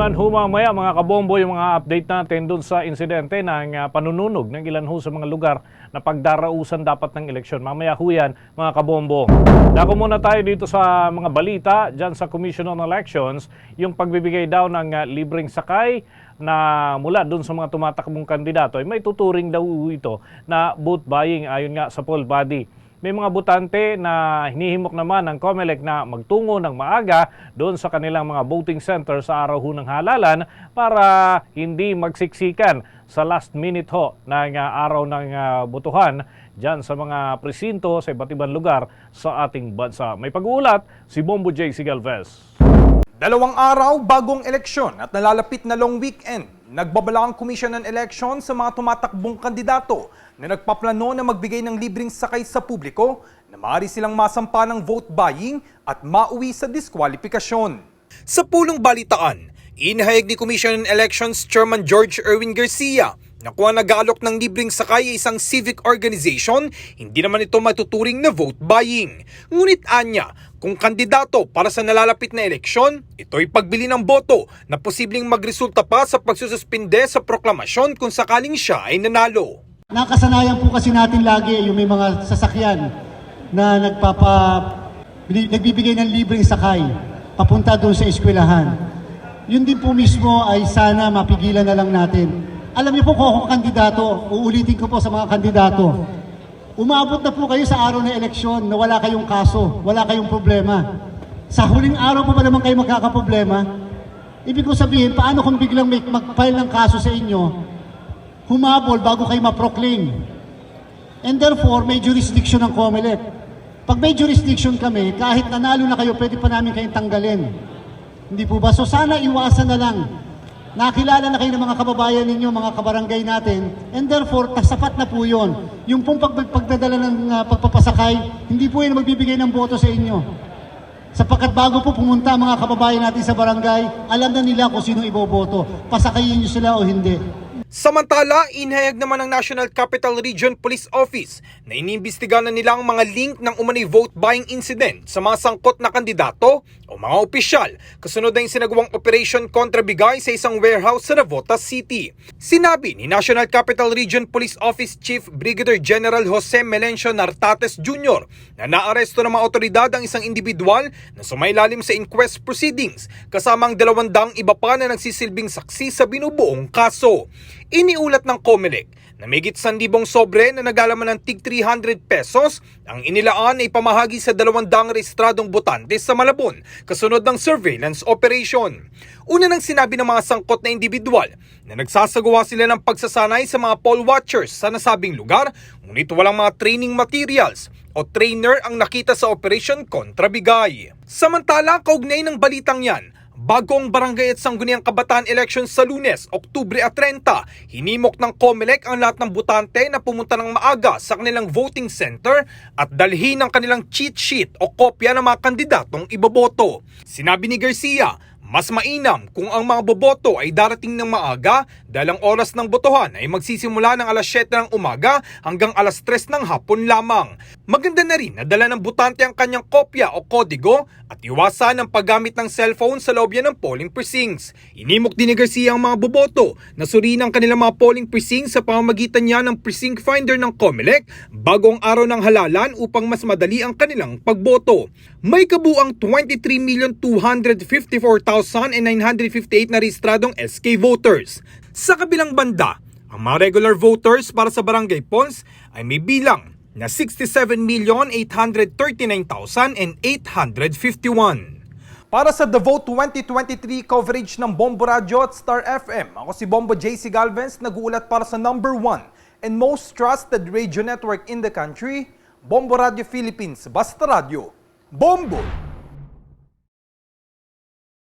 Abangan ho mamaya mga kabombo yung mga update natin doon sa insidente ng ah, panununog ng ilan ho sa mga lugar na pagdarausan dapat ng eleksyon. Mamaya ho yan mga kabombo. Dako muna tayo dito sa mga balita dyan sa Commission on Elections, yung pagbibigay daw ng ah, libreng sakay na mula doon sa mga tumatakbong kandidato ay may tuturing daw ito na vote buying ayon nga sa poll body. May mga butante na hinihimok naman ng COMELEC na magtungo ng maaga doon sa kanilang mga voting center sa araw ng halalan para hindi magsiksikan sa last minute ho ng uh, araw ng uh, butuhan dyan sa mga presinto sa iba't ibang lugar sa ating bansa. May pag-uulat si Bombo J. Sigalvez. Dalawang araw bagong eleksyon at nalalapit na long weekend, nagbabala ang Commission on Election sa mga tumatakbong kandidato na nagpaplano na magbigay ng libreng sakay sa publiko na maaari silang masampa ng vote buying at mauwi sa diskwalifikasyon. Sa pulong balitaan, inahayag ni Commission on Elections Chairman George Erwin Garcia na kung ang nag-aalok ng libreng sakay ay isang civic organization, hindi naman ito matuturing na vote buying. Ngunit anya, kung kandidato para sa nalalapit na eleksyon, ito'y pagbili ng boto na posibleng magresulta pa sa pagsususpinde sa proklamasyon kung sakaling siya ay nanalo. Nakasanayan po kasi natin lagi yung may mga sasakyan na nagpapa nagbibigay ng libreng sakay papunta doon sa eskwelahan. Yun din po mismo ay sana mapigilan na lang natin. Alam niyo po kung ako kandidato, uulitin ko po sa mga kandidato. Umabot na po kayo sa araw ng eleksyon na wala kayong kaso, wala kayong problema. Sa huling araw pa ba naman kayo magkakaproblema? Ibig ko sabihin, paano kung biglang may mag-file ng kaso sa inyo, humabol bago kayo ma-proclaim. And therefore, may jurisdiction ng COMELEC. Pag may jurisdiction kami, kahit nanalo na kayo, pwede pa namin kayong tanggalin. Hindi po ba? So sana iwasan na lang. Nakilala na kayo ng mga kababayan ninyo, mga kabarangay natin, and therefore, ta- sapat na po yun. Yung pong pag pagdadala ng ah, pagpapasakay, hindi po yun magbibigay ng boto sa inyo. Sapagkat bago po pumunta mga kababayan natin sa barangay, alam na nila kung sino iboboto. Pasakayin nyo sila o hindi. Samantala, inhayag naman ng National Capital Region Police Office na iniimbestigahan na nila ang mga link ng umano'y vote buying incident sa mga sangkot na kandidato o mga opisyal kasunod na sinagawang operation kontra bigay sa isang warehouse sa Navotas City. Sinabi ni National Capital Region Police Office Chief Brigadier General Jose Melencio Nartates Jr. na naaresto ng mga otoridad ang isang individual na sumailalim sa inquest proceedings kasama ang dalawandang iba pa na nagsisilbing saksi sa binubuong kaso. Iniulat ng COMELEC na may sanlibong sobre na naglalaman ng tig 300 pesos ang inilaan ay pamahagi sa dalawandang rehistradong botante sa Malabon kasunod ng surveillance operation. Una nang sinabi ng mga sangkot na individual na nagsasagawa sila ng pagsasanay sa mga poll watchers sa nasabing lugar ngunit walang mga training materials o trainer ang nakita sa operation kontra bigay. Samantala, kaugnay ng balitang yan, Bagong barangay at sangguniang kabataan election sa lunes, Oktubre at 30, hinimok ng COMELEC ang lahat ng butante na pumunta ng maaga sa kanilang voting center at dalhin ang kanilang cheat sheet o kopya ng mga kandidatong iboboto. Sinabi ni Garcia, mas mainam kung ang mga boboto ay darating ng maaga dahil ang oras ng botohan ay magsisimula ng alas 7 ng umaga hanggang alas 3 ng hapon lamang. Maganda na rin na dala ng butante ang kanyang kopya o kodigo at iwasan ang paggamit ng cellphone sa loob ng polling precincts. Inimok din ni Garcia ang mga boboto na suriin ang kanilang mga polling precincts sa pamamagitan niya ng precinct finder ng COMELEC bago ang araw ng halalan upang mas madali ang kanilang pagboto. May kabuang 23,254,958 na rehistradong SK voters. Sa kabilang banda, ang mga regular voters para sa Barangay Pons ay may bilang na 67,839,851. Para sa The Vote 2023 coverage ng Bombo Radio at Star FM, ako si Bombo JC Galvez, nag-uulat para sa number one and most trusted radio network in the country, Bombo Radio Philippines, Basta Radio. Bombo!